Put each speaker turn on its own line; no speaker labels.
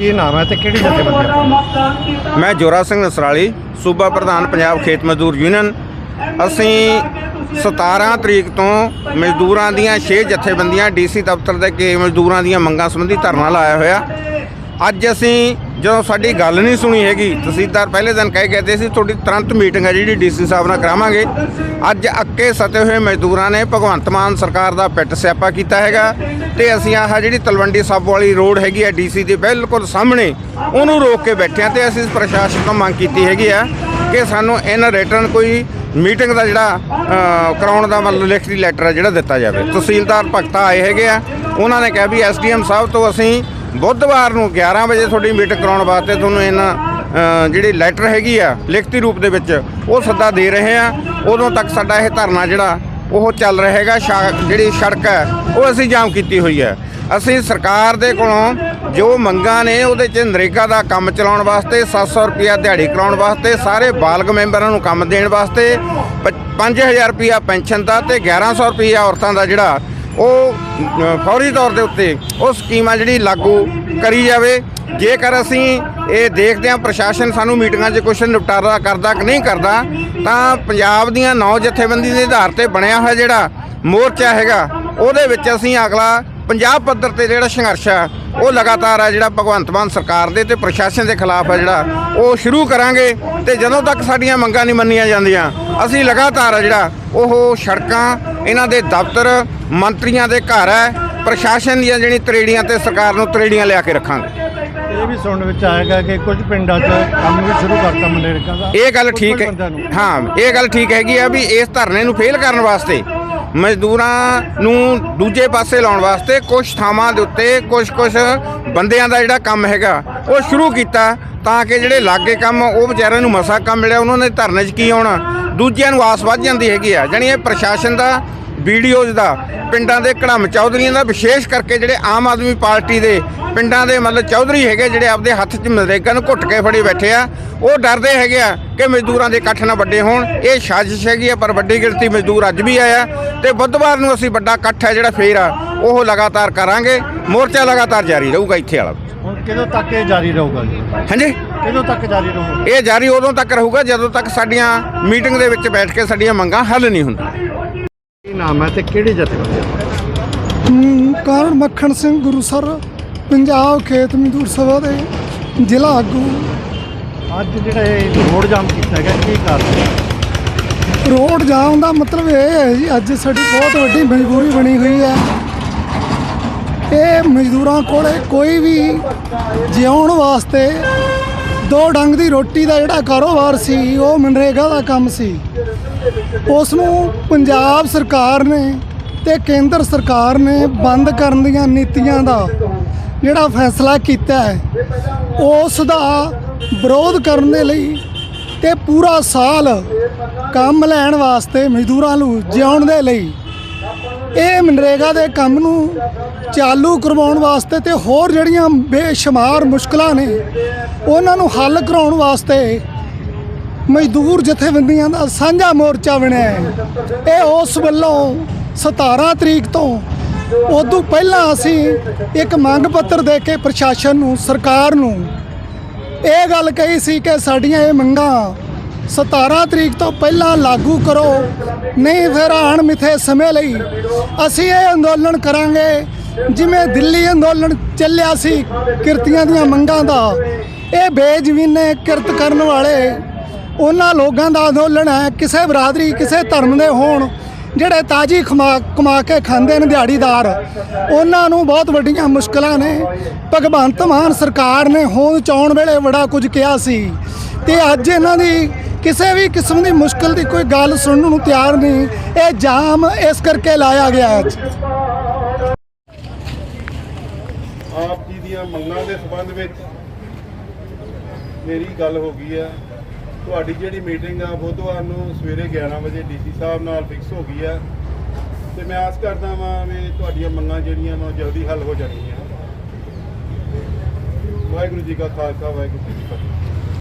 ਕੀ ਨਾਮ ਹੈ ਤੇ ਕਿਹੜੀ ਜਥੇਬੰਦੀ ਹੈ
ਮੈਂ ਜੋਰਾ ਸਿੰਘ ਨਸਰਾਲੀ, ਸੂਬਾ ਪ੍ਰਧਾਨ ਪੰਜਾਬ ਖੇਤ ਮਜ਼ਦੂਰ ਯੂਨੀਅਨ। ਅਸੀਂ 17 ਤਰੀਕ ਤੋਂ ਮਜ਼ਦੂਰਾਂ ਦੀਆਂ 6 ਜਥੇਬੰਦੀਆਂ ਡੀਸੀ ਦਫ਼ਤਰ ਦੇ ਕੇ ਮਜ਼ਦੂਰਾਂ ਦੀਆਂ ਮੰਗਾਂ ਸੰਬੰਧੀ ਧਰਨਾ ਲਾਇਆ ਹੋਇਆ। ਅੱਜ ਅਸੀਂ ਜਦੋਂ ਸਾਡੀ ਗੱਲ ਨਹੀਂ ਸੁਣੀ ਹੈਗੀ ਤਹਿਸੀਲਦਾਰ ਪਹਿਲੇ ਦਿਨ ਕਹਿ ਗਏ ਤੇ ਸੀ ਤੁਹਾਡੀ ਤੁਰੰਤ ਮੀਟਿੰਗ ਹੈ ਜਿਹੜੀ ਡੀਸੀ ਸਾਹਿਬ ਨਾਲ ਕਰਾਵਾਂਗੇ। ਅੱਜ ਅੱਕੇ ਸਤੇ ਹੋਏ ਮਜ਼ਦੂਰਾਂ ਨੇ ਭਗਵੰਤ ਮਾਨ ਸਰਕਾਰ ਦਾ ਪਿੱਟ ਸਿਆਪਾ ਕੀਤਾ ਹੈਗਾ ਤੇ ਅਸੀਂ ਆਹ ਜਿਹੜੀ ਤਲਵੰਡੀ ਸਾਬੋ ਵਾਲੀ ਰੋਡ ਹੈਗੀ ਹੈ ਡੀਸੀ ਦੇ ਬਿਲਕੁਲ ਸਾਹਮਣੇ ਉਹਨੂੰ ਰੋਕ ਕੇ ਬੈਠੇ ਹਾਂ ਤੇ ਅਸੀਂ ਪ੍ਰਸ਼ਾਸਨ ਤੋਂ ਮੰਗ ਕੀਤੀ ਹੈਗੀ ਆ ਕਿ ਸਾਨੂੰ ਇਹਨਾਂ ਰਿਟਰਨ ਕੋਈ ਮੀਟਿੰਗ ਦਾ ਜਿਹੜਾ ਅ, ਕਰਾਉਣ ਦਾ ਮਤਲਬ ਲਿਖਤੀ ਲੈਟਰ ਹੈ ਜਿਹੜਾ ਦਿੱਤਾ ਜਾਵੇ। ਤਹਿਸੀਲਦਾਰ ਭਗਤਾ ਆਏ ਹੈਗੇ ਆ ਉਹਨਾਂ ਨੇ ਕਿਹਾ ਵੀ ਐਸਡੀਐਮ ਸਾਹਿਬ ਤੋਂ ਅਸੀਂ ਬੁੱਧਵਾਰ ਨੂੰ 11 ਵਜੇ ਤੁਹਾਡੀ ਮੀਟਿੰਗ ਕਰਾਉਣ ਵਾਸਤੇ ਤੁਹਾਨੂੰ ਇਹਨਾਂ ਜਿਹੜੀ ਲੈਟਰ ਹੈਗੀ ਆ, ਲਿਖਤੀ ਰੂਪ ਦੇ ਵਿੱਚ, ਉਹ ਸੱਦਾ ਦੇ ਰਹੇ ਆ। ਉਦੋਂ ਤੱਕ ਸਾਡਾ ਇਹ ਧਰਨਾ ਜਿਹੜਾ, ਉਹ ਚੱਲ ਰਿਹਾ ਹੈਗਾ ਸ਼ਾ- ਜਿਹੜੀ ਸੜਕ ਹੈ, ਉਹ ਅਸੀਂ ਜਾਮ ਕੀਤੀ ਹੋਈ ਹੈ। ਅਸੀਂ ਸਰਕਾਰ ਦੇ ਕੋਲੋਂ ਜੋ ਮੰਗਾਂ ਨੇ, ਉਹਦੇ 'ਚ ਨਰੇਗਾ ਦਾ ਕੰਮ ਚਲਾਉਣ ਵਾਸਤੇ 700 ਰੁਪਿਆ ਦਿਹਾੜੀ ਕਰਾਉਣ ਵਾਸਤੇ, ਸਾਰੇ ਬਾਲਗ ਮੈਂਬਰਾਂ ਨੂੰ ਕੰਮ ਦੇਣ ਵਾਸਤੇ, ਪ- 5000 ਰੁਪਿਆ ਪੈਨਸ਼ਨ ਦਾ ਤੇ 1100 ਰੁਪਿਆ ਔਰਤਾਂ ਦਾ ਜਿਹੜਾ ਉਹ ਫੌਰੀ ਤੌਰ ਦੇ ਉੱਤੇ ਉਹ ਸਕੀਮ ਆ ਜਿਹੜੀ ਲਾਗੂ ਕਰੀ ਜਾਵੇ। ਜੇਕਰ ਅਸੀਂ ਇਹ ਦੇਖਦੇ ਹਾਂ, ਪ੍ਰਸ਼ਾਸਨ ਸਾਨੂੰ ਮੀਟਿੰਗਾਂ 'ਚ ਕੁਛ ਨਿਪਟਾਰਾ ਕਰਦਾ ਕਿ ਨਹੀਂ ਕਰਦਾ, ਤਾਂ ਪੰਜਾਬ ਦੀਆਂ ਨੌ ਜਥੇਬੰਦੀ ਦੇ ਆਧਾਰ ਤੇ ਬਣਿਆ ਹੋਇਆ ਜਿਹੜਾ ਮੋਰਚਾ ਹੈਗਾ, ਉਹਦੇ ਵਿੱਚ ਅਸੀਂ ਅਗਲਾ ਪੰਜਾਬ ਪੱਧਰ ਤੇ ਜਿਹੜਾ ਸੰਘਰਸ਼ ਆ, ਉਹ ਲਗਾਤਾਰ ਆ ਜਿਹੜਾ ਭਗਵੰਤ ਮਾਨ ਸਰਕਾਰ ਦੇ ਤੇ ਪ੍ਰਸ਼ਾਸਨ ਦੇ ਖਿਲਾਫ ਆ ਜਿਹੜਾ, ਉਹ ਸ਼ੁਰੂ ਕਰਾਂਗੇ ਤੇ ਜਦੋਂ ਤੱਕ ਸਾਡੀਆਂ ਮੰਗਾਂ ਨਹੀਂ ਮੰਨੀਆਂ ਜਾਂਦੀਆਂ, ਅਸੀਂ ਲਗਾਤਾਰ ਆ ਜਿਹੜਾ ਉਹ ਸੜਕਾਂ ਇਹਨਾਂ ਦੇ ਦਫ਼ਤਰ ਮੰਤਰੀਆਂ ਦੇ ਘਰ ਹੈ ਪ੍ਰਸ਼ਾਸਨ ਦੀਆਂ ਜਿਹੜੀ ਤਰੇੜੀਆਂ ਤੇ ਸਰਕਾਰ ਨੂੰ ਤਰੇੜੀਆਂ ਲਿਆ ਕੇ ਰੱਖਾਂਗੇ।
ਇਹ ਵੀ ਸੁਣਨ ਵਿੱਚ ਆਏਗਾ ਕਿ ਕੁਝ ਪਿੰਡਾਂ 'ਚ ਕੰਮ ਵੀ ਸ਼ੁਰੂ ਕਰਤਾ ਮਨਰੇਗਾ ਦਾ।
ਇਹ ਗੱਲ ਠੀਕ ਹੈ। ਹਾਂ ਇਹ ਗੱਲ ਠੀਕ ਹੈਗੀ ਆ ਵੀ ਇਸ ਧਰਨੇ ਨੂੰ ਫੇਲ ਕਰਨ ਵਾਸਤੇ ਮਜ਼ਦੂਰਾਂ ਨੂੰ ਦੂਜੇ ਪਾਸੇ ਲਾਉਣ ਵਾਸਤੇ ਕੁਝ ਥਾਵਾਂ ਦੇ ਉੱਤੇ ਕੁਝ ਕੁਝ ਬੰਦਿਆਂ ਦਾ ਜਿਹੜਾ ਕੰਮ ਹੈਗਾ ਉਹ ਸ਼ੁਰੂ ਕੀਤਾ। ਤਾਂ ਕਿ ਜਿਹੜੇ ਲਾਗੇ ਕੰਮ ਉਹ ਵਿਚਾਰਿਆਂ ਨੂੰ ਮਸਾ ਕੰਮ ਮਿਲਿਆ, ਉਹਨਾਂ ਨੇ ਧਰਨੇ 'ਚ ਕੀ ਆਉਣਾ? ਦੂਜਿਆਂ ਨੂੰ ਆਸ ਵੱਧ ਜਾਂਦੀ ਹੈਗੀ ਆ। ਜਾਣੀ ਇਹ ਪ੍ਰਸ਼ਾਸਨ ਦਾ ਵੀਡੀਓਜ਼ ਦਾ, ਪਿੰਡਾਂ ਦੇ ਕੜਮ ਚੌਧਰੀਆਂ ਦਾ, ਵਿਸ਼ੇਸ਼ ਕਰਕੇ ਜਿਹੜੇ ਆਮ ਆਦਮੀ ਪਾਰਟੀ ਦੇ ਪਿੰਡਾਂ ਦੇ ਮਤਲਬ ਚੌਧਰੀ ਹੈਗੇ ਜਿਹੜੇ ਆਪਦੇ ਹੱਥ 'ਚ ਮਨਰੇਗਾ ਨੂੰ ਘੁੱਟ ਕੇ ਫੜੇ ਬੈਠੇ ਆ, ਉਹ ਡਰਦੇ ਹੈਗੇ ਆ ਕਿ ਮਜ਼ਦੂਰਾਂ ਦੇ ਇਕੱਠ ਨਾ ਵੱਡੇ ਹੋਣ। ਇਹ ਸਾਜ਼ਿਸ਼ ਹੈਗੀ ਆ, ਪਰ ਵੱਡੀ ਗਿਣਤੀ ਮਜ਼ਦੂਰ ਅੱਜ ਵੀ ਆਇਆ ਤੇ ਬੁੱਧਵਾਰ ਨੂੰ ਅਸੀਂ ਵੱਡਾ ਇਕੱਠ ਹੈ ਜਿਹੜਾ ਫੇਰ ਆ, ਉਹ ਲਗਾਤਾਰ ਕਰਾਂਗੇ। ਮੋਰਚਾ ਲਗਾਤਾਰ ਜਾਰੀ ਰਹੂਗਾ ਇੱਥੇ ਵਾਲਾ।
ਕਦੋਂ ਤੱਕ ਇਹ ਜਾਰੀ ਰਹੂਗਾ ਜੀ?
ਹਾਂਜੀ।
ਕਦੋਂ ਤੱਕ ਜਾਰੀ ਰਹੂਗਾ?
ਇਹ ਜਾਰੀ ਉਦੋਂ ਤੱਕ ਰਹੂਗਾ ਜਦੋਂ ਤੱਕ ਸਾਡੀਆਂ ਮੀਟਿੰਗ ਦੇ ਵਿੱਚ ਬੈਠ ਕੇ ਸਾਡੀਆਂ ਮੰਗਾਂ ਹੱਲ ਨਹੀਂ ਹੁੰਦੀਆਂ।
ਕੀ ਨਾਮ ਹੈ ਤੇ ਕਿਹੜੀ ਜਥੇਬੰਦੀ
ਕਾਰਨ ਮੱਖਣ ਸਿੰਘ ਗੁਰੂਸਰ ਪੰਜਾਬ ਖੇਤ ਮਜ਼ਦੂਰ ਸਭਾ ਦੇ ਜ਼ਿਲ੍ਹਾ ਆਗੂ।
ਅੱਜ ਜਿਹੜਾ ਇਹ ਰੋਡ ਜਾਮ ਕੀਤਾ ਗਿਆ ਕੀ ਕਾਰਨ ਹੈ?
ਰੋਡ ਜਾਮ ਦਾ ਮਤਲਬ ਇਹ ਹੈ ਜੀ ਅੱਜ ਸਾਡੀ ਬਹੁਤ ਵੱਡੀ ਮਜਬੂਰੀ ਬਣੀ ਹੋਈ ਹੈ। ਇਹ ਮਜ਼ਦੂਰਾਂ ਕੋਲੇ ਕੋਈ ਵੀ ਜਿਉਣ ਵਾਸਤੇ ਦੋ ਡੰਗ ਦੀ ਰੋਟੀ ਦਾ ਜਿਹੜਾ ਕਾਰੋਬਾਰ ਸੀ, ਉਹ ਮਨਰੇਗਾ ਦਾ ਕੰਮ ਸੀ। ਉਸ ਨੂੰ ਪੰਜਾਬ ਸਰਕਾਰ ਨੇ ਤੇ ਕੇਂਦਰ ਸਰਕਾਰ ਨੇ ਬੰਦ ਕਰਨ ਦੀਆਂ ਨੀਤੀਆਂ ਦਾ ਜਿਹੜਾ ਫੈਸਲਾ ਕੀਤਾ ਹੈ, ਉਸ ਦਾ ਵਿਰੋਧ ਕਰਨ ਦੇ ਲਈ ਤੇ ਪੂਰਾ ਸਾਲ ਕੰਮ ਲੈਣ ਵਾਸਤੇ ਮਜ਼ਦੂਰਾਂ ਨੂੰ ਜਿਉਣ ਦੇ ਲਈ ਇਹ ਮਨਰੇਗਾ ਦੇ ਕੰਮ ਨੂੰ ਚਾਲੂ ਕਰਵਾਉਣ ਵਾਸਤੇ ਤੇ ਹੋਰ ਜਿਹੜੀਆਂ ਬੇਸ਼ੁਮਾਰ ਮੁਸ਼ਕਲਾਂ ਨੇ, ਉਹਨਾਂ ਨੂੰ ਹੱਲ ਕਰਾਉਣ ਵਾਸਤੇ ਮਜ਼ਦੂਰ ਜਥੇਬੰਦੀਆਂ ਦਾ ਸਾਂਝਾ ਮੋਰਚਾ ਬਣਿਆ ਹੈ। ਇਹ ਉਸ ਵੱਲੋਂ 17 ਤਰੀਕ ਤੋਂ ਉਦੋਂ ਪਹਿਲਾਂ ਅਸੀਂ ਇੱਕ ਮੰਗ ਪੱਤਰ ਦੇ ਕੇ ਪ੍ਰਸ਼ਾਸਨ ਨੂੰ, ਸਰਕਾਰ ਨੂੰ ਇਹ ਗੱਲ ਕਹੀ ਸੀ ਕਿ ਸਾਡੀਆਂ ਇਹ ਮੰਗਾਂ 17 ਤਰੀਕ ਤੋਂ ਪਹਿਲਾਂ ਲਾਗੂ ਕਰੋ, ਨਹੀਂ ਫਿਰ ਆਣ ਮਿੱਥੇ ਸਮੇਂ ਲਈ ਅਸੀਂ ਇਹ ਅੰਦੋਲਨ ਕਰਾਂਗੇ, ਜਿਵੇਂ ਦਿੱਲੀ ਅੰਦੋਲਨ ਚੱਲਿਆ ਸੀ ਕਿਰਤੀਆਂ ਦੀਆਂ ਮੰਗਾਂ ਦਾ। ਇਹ ਬੇਜ਼ਮੀਨੇ ਕਿਰਤ ਕਰਨ ਵਾਲੇ, ਉਹਨਾਂ ਲੋਕਾਂ ਦਾ ਅੰਦੋਲਨ ਹੈ, ਕਿਸੇ ਬਰਾਦਰੀ, ਕਿਸੇ ਧਰਮ ਦੇ ਹੋਣ, ਜਿਹੜੇ ਤਾਜੀ ਕਮਾ ਕਮਾ ਕੇ ਖਾਂਦੇ ਨੇ ਦਿਹਾੜੀਦਾਰ। ਉਹਨਾਂ ਨੂੰ ਬਹੁਤ ਵੱਡੀਆਂ ਮੁਸ਼ਕਲਾਂ ਨੇ। ਭਗਵੰਤ ਮਾਨ ਸਰਕਾਰ ਨੇ ਹੋਂਦ ਚਾਉਣ ਵੇਲੇ ਬੜਾ ਕੁਝ ਕਿਹਾ ਸੀ। ਤੇ ਅੱਜ ਇਹਨਾਂ ਦੀ ਕਿਸੇ ਵੀ ਕਿਸਮ ਦੀ ਮੁਸ਼ਕਲ ਦੀ ਕੋਈ ਗੱਲ ਸੁਣਨ ਨੂੰ ਤਿਆਰ ਨਹੀਂ, ਇਹ ਜਾਮ ਇਸ ਕਰਕੇ ਲਾਇਆ ਗਿਆ ਹੈ। ਅੱਜ
ਆਪ ਜੀ ਦੀਆਂ ਮੰਗਾਂ ਦੇ ਸੰਬੰਧ ਵਿੱਚ ਮੇਰੀ ਗੱਲ ਹੋ ਗਈ ਆ ਤੁਹਾਡੀ ਜਿਹੜੀ ਮੀਟਿੰਗ ਆ ਬੁੱਧਵਾਰ ਨੂੰ ਸਵੇਰੇ 11 ਵਜੇ ਡੀਸੀ ਸਾਹਿਬ ਨਾਲ ਫਿਕਸ ਹੋ ਗਈ ਆ ਤੇ ਮੈਂ ਆਸ ਕਰਦਾ ਵਾਂ ਵੀ ਤੁਹਾਡੀਆਂ ਮੰਗਾਂ ਜਿਹੜੀਆਂ ਵਾ ਜਲਦੀ ਹੱਲ ਹੋ ਜਾਣਗੀਆਂ। ਵਾਹਿਗੁਰੂ ਜੀ ਕਾ ਖਾਲਸਾ, ਵਾਹਿਗੁਰੂ ਜੀ ਕੀ ਫਤਿਹ।